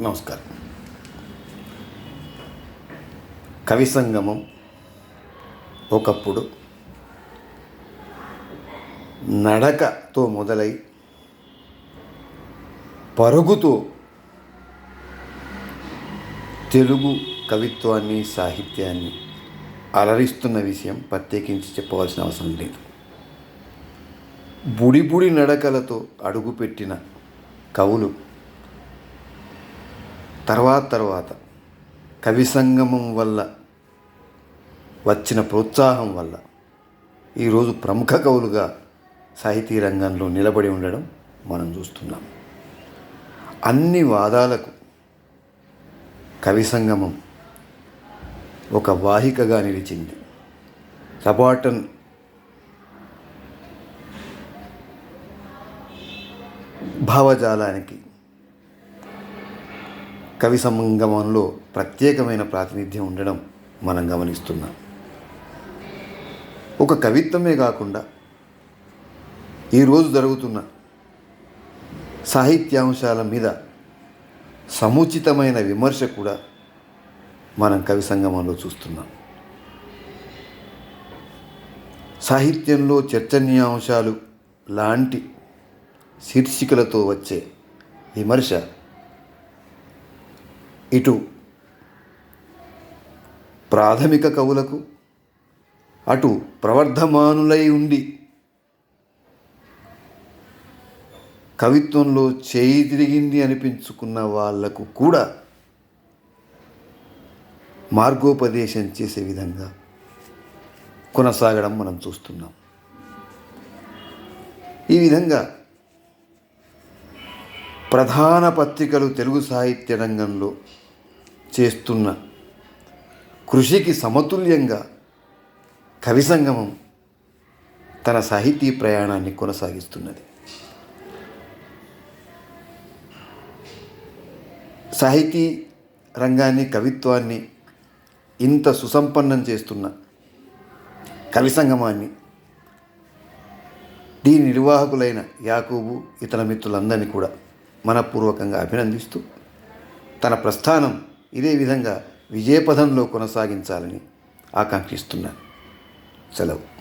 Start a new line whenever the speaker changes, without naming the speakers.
నమస్కారం. కవి సంగమం ఒకప్పుడు నడకతో మొదలై పరుగుతో తెలుగు కవిత్వాన్ని సాహిత్యాన్ని అలరిస్తున్న విషయం ప్రత్యేకించి చెప్పవలసిన అవసరం లేదు. బుడిబుడి నడకలతో అడుగుపెట్టిన కవులు తర్వాత తర్వాత కవి సంగమం వల్ల వచ్చిన ప్రోత్సాహం వల్ల ఈరోజు ప్రముఖ కవులుగా సాహితీ రంగంలో నిలబడి ఉండడం మనం చూస్తున్నాం. అన్ని వాదాలకు కవి సంగమం ఒక వాహికగా నిలిచింది. సబాటన్ భావజాలానికి కవి సంగమంలో ప్రత్యేకమైన ప్రాతినిధ్యం ఉండడం మనం గమనిస్తున్నాం. ఒక కవిత్వమే కాకుండా ఈరోజు జరుగుతున్న సాహిత్యాంశాల మీద సముచితమైన విమర్శ కూడా మనం కవి సంగమంలో చూస్తున్నాం. సాహిత్యంలో చర్చనీయాంశాలు లాంటి శీర్షికలతో వచ్చే విమర్శ ఇటు ప్రాథమిక కవులకు అటు ప్రవర్ధమానులై ఉండి కవిత్వంలో చేయి తిరిగింది అనిపించుకున్న వాళ్ళకు కూడా మార్గోపదేశం చేసే విధంగా కొనసాగడం మనం చూస్తున్నాం. ఈ విధంగా ప్రధాన పత్రికలు తెలుగు సాహిత్య రంగంలో చేస్తున్న కృషికి సమతుల్యంగా కవి సంగమం తన సాహితీ ప్రయాణాన్ని కొనసాగిస్తున్నది. సాహితీ రంగాన్ని కవిత్వాన్ని ఇంత సుసంపన్నం చేస్తున్న కవి సంగమాన్ని దీని నిర్వాహకులైన యాకూబు ఇతర మిత్రులందరినీ కూడా మనపూర్వకంగా అభినందిస్తూ తన ప్రస్థానం ఇదే విధంగా విజయపథంలో కొనసాగించాలని ఆకాంక్షిస్తున్నాను. సెలవు.